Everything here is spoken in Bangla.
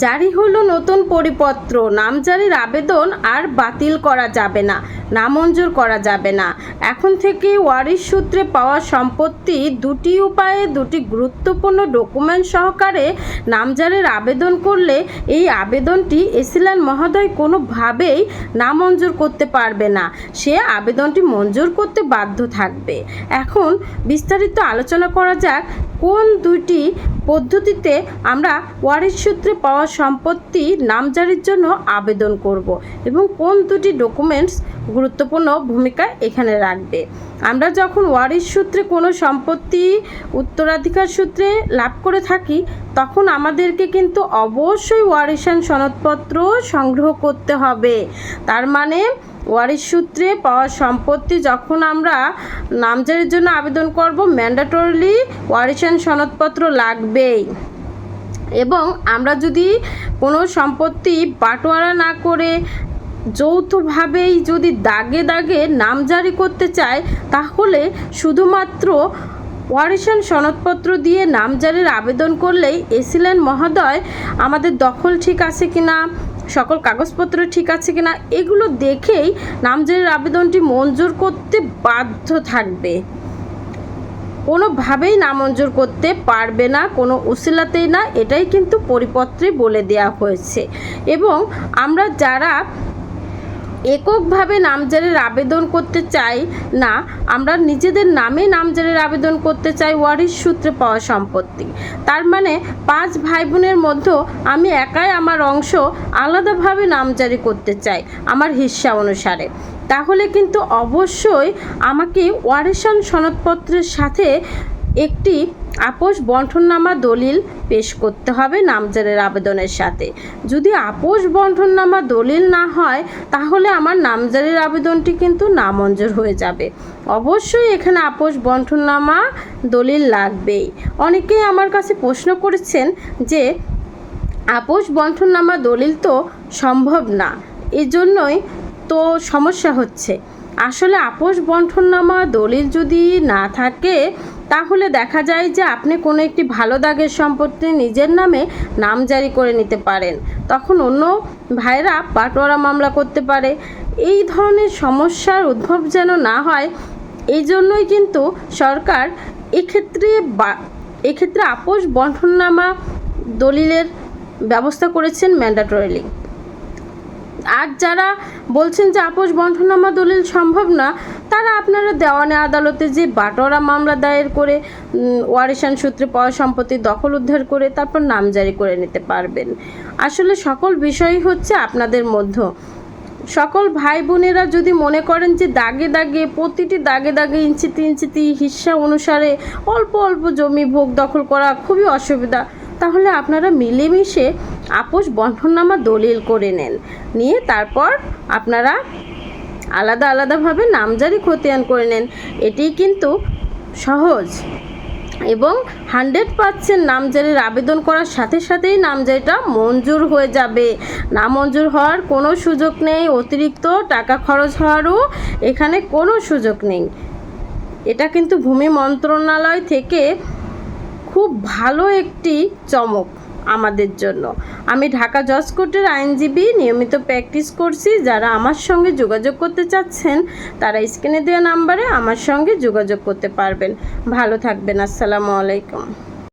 জারি হলো নতুন পরিপত্র। নামজারির আবেদন আর বাতিল করা যাবে না, নামঞ্জুর করা যাবে না। এখন থেকে ওয়ারিশ সূত্রে পাওয়া সম্পত্তি দুটি উপায়ে দুটি গুরুত্বপূর্ণ ডকুমেন্ট সহকারে নামজারির আবেদন করলে এই আবেদনটি এসিলান মহোদয় কোনোভাবেই নামঞ্জুর করতে পারবে না। সে আবেদনটি মঞ্জুর করতে বাধ্য থাকবে। এখন বিস্তারিত আলোচনা করা যাক কোন দুইটি পদ্ধতিতে আমরা ওয়ারিশ সূত্রে পাওয়া সম্পত্তি নামজারির জন্য আবেদন করব এবং কোন দুটি ডকুমেন্টস গুরুত্বপূর্ণ ভূমিকা এখানে রাখবে। আমরা যখন ওয়ারিশ সূত্রে কোনো সম্পত্তি উত্তরাধিকার সূত্রে লাভ করে থাকি, তখন আমাদেরকে কিন্তু অবশ্যই ওয়ারিশান সনদপত্র সংগ্রহ করতে হবে। তার মানে ওয়ারিশ সূত্রে পাওয়া সম্পত্তি যখন আমরা নামজারির জন্য আবেদন করব, ম্যান্ডাটরিলি ওয়ারিশান সনদপত্র লাগবেই। এবং আমরা যদি কোনো সম্পত্তি বাটোয়ারা না করে যৌথভাবেই যদি দাগে দাগে নামজারি করতে চায়, তাহলে শুধুমাত্র ওয়ারিশান সনদপত্র দিয়ে নামজারির আবেদন করলেই এসিলেন মহোদয়, আমাদের দখল ঠিক আছে কিনা, সকল কাগজপত্র ঠিক আছে কিনা, এগুলো দেখেই নামজারির আবেদনটি মঞ্জুর করতে বাধ্য থাকবে। কোনোভাবেই নামঞ্জুর করতে পারবে না, কোনো উসিলাতেই না, এটাই কিন্তু পরিপত্রে বলে দেওয়া হয়েছে। এবং আমরা যারা এককভাবে নামজারির আবেদন করতে চাই না, আমরা নিজেদের নামে নামজারির আবেদন করতে চাই ওয়ারিশ সূত্রে পাওয়া সম্পত্তি। তার মানে পাঁচ ভাই বোনের মধ্যে আমি একাই আমার অংশ আলাদাভাবে নামজারি করতে চাই, আমার হিস্সা অনুসারে। তাহলে কিন্তু অবশ্যই আমাকে ওয়ারেশন সনদপত্রের সাথে একটি আপোষ বন্ঠননামা দলিল পেশ করতে হবে নামজারের আবেদনের সাথে। যদি আপোষ বন্ঠননামা দলিল না হয়, তাহলে আমার নামজারের আবেদনটি কিন্তু নামঞ্জুর হয়ে যাবে। অবশ্যই এখানে আপোষ বন্ঠননামা দলিল লাগবেই। অনেকেই আমার কাছে প্রশ্ন করেছেন যে, আপোষ বন্ঠননামা দলিল তো সম্ভব না। এই জন্যই তো সমস্যা হচ্ছে। আসলে আপোষ বন্ঠননামা দলিল যদি না থাকে, তাহলে দেখা যায় যে আপনি কোনো একটি ভালো দাগের সম্পত্তি নিজের নামে নাম জারি করে নিতে পারেন। তখন অন্য ভাইরা বাটোয়ারা মামলা করতে পারে। এই ধরনের সমস্যার উদ্ভব যেন না হয়, এই জন্যই কিন্তু সরকার এক্ষেত্রে বা, এক্ষেত্রে আপোষ বন্ঠননামা দলিলের ব্যবস্থা করেছেন ম্যান্ডাটরিলি আর যারা বলছেন যে আপোষ বন্ঠনামা দলিল সম্ভব না, তারা আপনারা দেওয়ানে আদালতে যে বাটোয়ারা মামলা দায়ের করে ওয়ারিশান সূত্রে পাওয়া সম্পত্তি দখল উদ্ধার করে তারপর নামজারি করে নিতে পারবেন। আসলে সকল বিষয়ই হচ্ছে আপনাদের মধ্য। সকল ভাই বোনেরা যদি মনে করেন যে দাগে দাগে, প্রতিটি দাগে দাগে ইঞ্চিতে ইঞ্চিতে হিস্সা অনুসারে অল্প অল্প জমি ভোগ দখল করা খুবই অসুবিধা তাহলে আপনারা মিলেমিশে আপোষ বন্ঠননামা দলিল করে নেন। নিয়ে তারপর আপনারা আলাদা আলাদাভাবে নামজারি খতিয়ান করে নেন। এটি কিন্তু সহজ এবং হান্ড্রেড পার্সেন্ট নামজারির আবেদন করার সাথে সাথেই নামজারিটা মঞ্জুর হয়ে যাবে। না মঞ্জুর হওয়ার কোনো সুযোগ নেই, অতিরিক্ত টাকা খরচ হওয়ারও এখানে কোনো সুযোগ নেই। এটা কিন্তু ভূমি মন্ত্রণালয় থেকে খুব ভালো একটি চমক আমাদের জন্য। আমি ঢাকা জজ কোর্টের আইনজীবী, নিয়মিত প্র্যাকটিস করছি। যারা আমার সঙ্গে যোগাযোগ করতে চাচ্ছেন, তারা স্ক্রিনে দেওয়া নাম্বারে আমার সঙ্গে যোগাযোগ করতে পারবেন। ভালো থাকবেন। আসসালামু আলাইকুম।